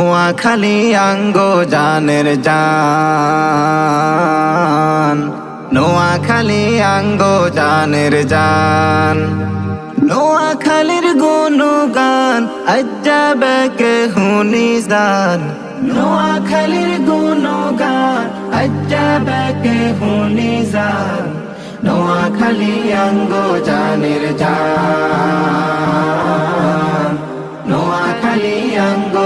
নোয়াখালী আঙ্গ জানের জান। নোয়াখালী আঙ্গ জানের জান। নোয়াখালীর গুণগান আজ্জা বেকে হুনি জান। নোয়াখালীর গুণগান আজ্জা বেকে হুনি জান। নোয়াখালী আঙ্গ জানের জান। নোয়াখালী অঙ্গ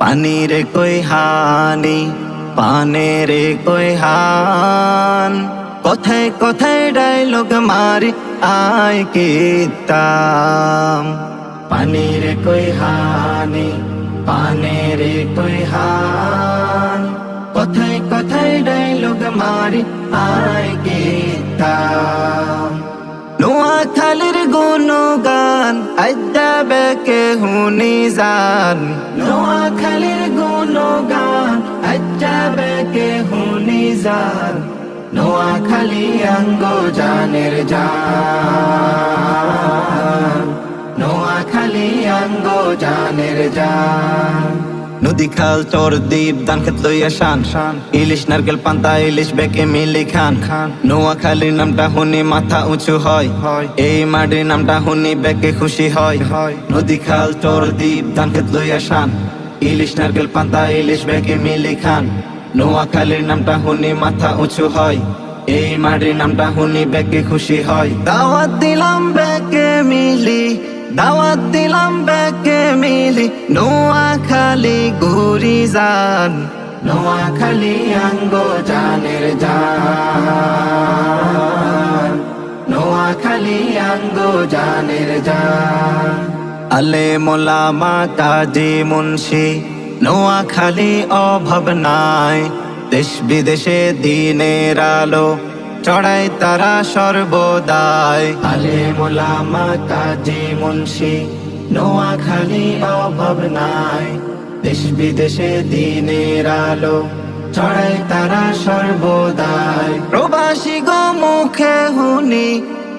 পানির কই হানি, পানের কই হান। কথায় কথায় ডায়লগ মারি আয় কিতাম পানির কই হানি, পানের কই হান। কথায় কথায় ডায়লগ মারি আয় কিতাম নোয়াখালীর গুণগান আজ্জা বেকে হুনি জান। নোয়াখালীর গুণগান আজ্জা বেকে হুনি জান। নোয়াখালী অঙ্গ জানের জান। নোয়াখালী অঙ্গ জানের জান। নদী খাল চর দ্বীপ দান খেত লইয়া শান। ইলিশ নারকেল পান্তা ইলিশ বেকে মিলি খান। খান। নোয়াখালীর নামটা শুনি মাথা উঁচু হয়। এই মাটির নামটা শুনি বেকে খুশি হয়। নদী খাল চর দ্বীপ দান খেত লইয়া শান। ইলিশ নারকেল পান্তা ইলিশ বেকে মিলি খান। নোয়াখালীর নামটা শুনি মাথা উঁচু হয়। এই মাটির নামটা শুনি বেকে খুশি হয়। দাওয়াত দিলাম বেকে মিলি। দাওয়াত দিলাম বেকে মিলি নোয়াখালী ঘুরি যান নোয়াখালী আঙ্গ জানের জান নোয়াখালী আঙ্গ জানের জান আলে মোলামা কাজী মুন্সি নোয়াখালী অভাব নাই দেশ বিদেশে দিনের আলো চড়াই তারা সর্বদাই আলে মোলামা কাজী মুন্সি নোয়াখালী অভাব নাই। দেশ বিদেশে দিনের আলো চড়াই তারা সর্বদাই। প্রবাসী গো মুখে হুনি,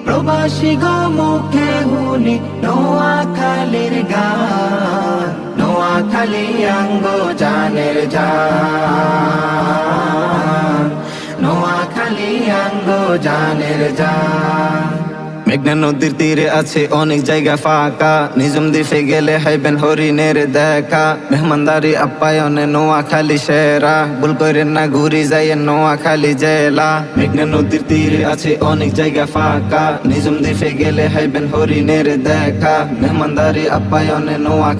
প্রবাসী গো মুখে হুনি, নোয়াখালীর গান, নোয়াখালী অঙ্গ জানের জান, নোয়াখালী অঙ্গ জানের জান। মেঘনা নদীর তীরে আছে অনেক জায়গা ফাঁকা। নিজম দ্বীপে গেলে হাইবেন হরিণের দেখা। মেহমানদারি, আপ্যায়নে নোয়াখালী সেরা। ভুল করে না ঘুরি যাই নোয়াখালী জেলা। মেঘনা নদীর তীরে আছে অনেক জায়গা ফাঁকা। নিজম দ্বীপে গেলে হাইবেন হরিণের দেখা। মেহমানদারি, আপ্যায়নে নোয়া